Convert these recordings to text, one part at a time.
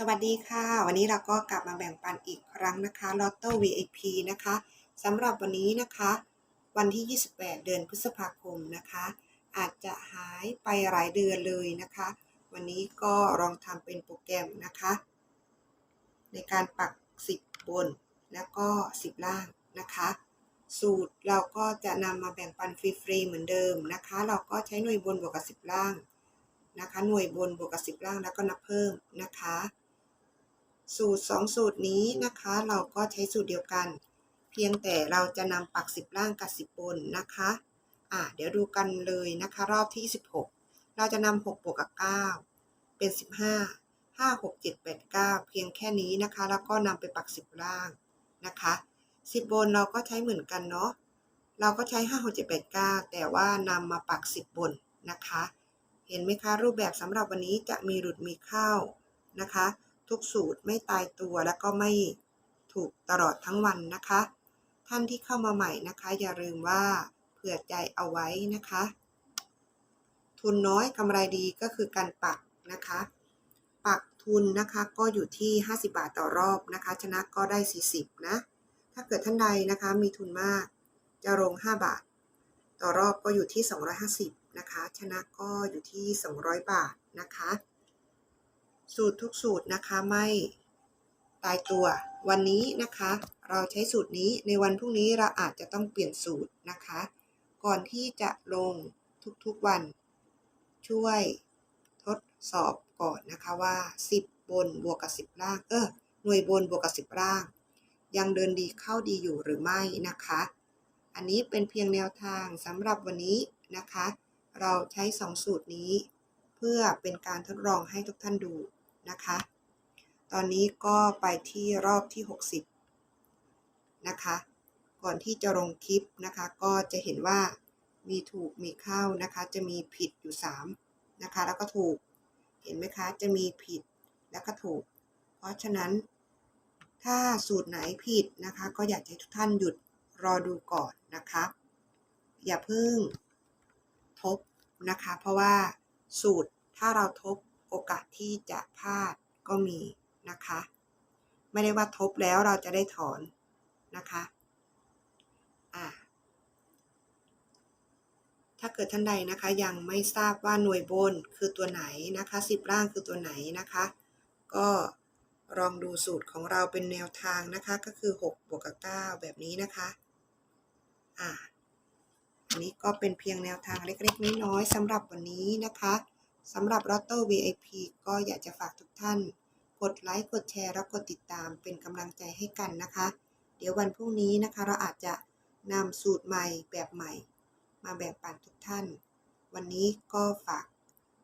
สวัสดีค่ะ วันนี้เราก็กลับมาแบ่งปันอีกครั้งนะคะลอตโต้ VIP นะคะสำหรับวันนี้นะคะ วันที่ 28 เดือนพฤษภาคมนะคะ อาจจะหายไปหลายเดือนเลยนะคะ วันนี้ก็ลองทำเป็นโปรแกรมนะคะ ในการปัก 10 บนแล้วก็ 10 ล่างนะคะ สูตรเราก็จะนำมาแบ่งปันฟรีๆเหมือนเดิมนะคะ เราก็ใช้หน่วยบนบวกกับ 10 ล่างนะคะ หน่วยบนบวกกับ 10 ล่างแล้วก็นับเพิ่มนะคะ สูตร 2 สูตรนี้นะคะ เราก็ใช้สูตรเดียวกัน เพียงแต่เราจะนำปัก 10 ล่างกับ 10 บนนะคะอ่าเดี๋ยวดูกันเลยนะคะ รอบที่ 16 เราจะนำ6บวกกับ 9 เป็น 15 5 6 7 8 9 เพียงแค่นี้นะคะ แล้วก็นำไปปัก 10 ล่างนะคะ 10 บนเราก็ใช้เหมือนกันเนาะเราก็ใช้ 5 6 7 8 9 แต่ว่านำมาปัก 10 บนนะคะ เห็นไหมคะ รูปแบบสำหรับวันนี้จะมีหลุดมีเข้านะคะ ทุกสูตรไม่ตายตัวและก็ไม่ถูกตลอดทั้งวันนะคะ ท่านที่เข้ามาใหม่นะคะ อย่าลืมว่าเผื่อใจเอาไว้นะคะ ทุนน้อยกำไรดีก็คือการปักนะคะ ปักทุนนะคะก็อยู่ที่ 50 บาทต่อรอบนะคะ ชนะก็ได้ 40 นะ ถ้าเกิดท่านใดนะคะมีทุนมาก จะลง 5 บาท ต่อรอบก็อยู่ที่ 250 นะคะ ชนะก็อยู่ที่ 200 บาทนะคะ สูตรทุกสูตรนะคะไม่ตายตัว วันนี้นะคะ เราใช้สูตรนี้ในวันพรุ่งนี้เราอาจจะต้องเปลี่ยนสูตรนะคะ ก่อนที่จะลงทุกๆวัน ช่วยทดสอบก่อนนะคะว่า 10 บนบวกกับ 10 ล่าง เออหน่วยบนบวกกับ 10 ล่าง ยังเดินดีเข้าดีอยู่หรือไม่นะคะ อันนี้เป็นเพียงแนวทางสำหรับวันนี้นะคะ เราใช้ 2 สูตรนี้ เพื่อเป็นการทดลองให้ทุกท่านดู นะคะ ตอนนี้ก็ไปที่รอบที่ 60 นะคะ ก่อนที่จะลงคลิปนะคะ ก็จะเห็นว่ามีถูกมีเข้านะคะ จะมีผิดอยู่ 3 นะคะ แล้วก็ถูก เห็นไหมคะ จะมีผิดแล้วก็ถูก เพราะฉะนั้น ถ้าสูตรไหนผิดนะคะ ก็อยากให้ทุกท่านหยุดรอดูก่อนนะคะ อย่าเพิ่งทบนะคะ เพราะว่าสูตรถ้าเราทบ โอกาสที่จะพลาดก็มีนะคะ ไม่ได้ว่าทบแล้วเราจะได้ถอนนะคะอ่าถ้าเกิดท่านใดนะคะยังไม่ทราบว่าหน่วยบนคือตัวไหนนะคะสิบล่างคือตัวไหนนะคะ ก็ลองดูสูตรของเราเป็นแนวทางนะคะก็คือ6บวกกับ9แบบนี้นะคะอ่าอันนี้ก็เป็นเพียงแนวทางเล็กๆน้อยๆสำหรับวันนี้นะคะ สำหรับ Lotto VIP ก็อยากจะฝากทุกท่าน กดไลค์กดแชร์แล้วกดติดตามเป็นกำลังใจให้กันนะคะ เดี๋ยววันพรุ่งนี้นะคะ เราอาจจะนำสูตรใหม่แบบใหม่ มาแบ่งปันทุกท่าน วันนี้ก็ฝาก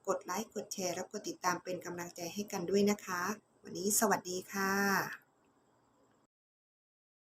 กดไลค์กดแชร์แล้วกดติดตามเป็นกำลังใจให้กันด้วยนะคะ วันนี้สวัสดีค่ะ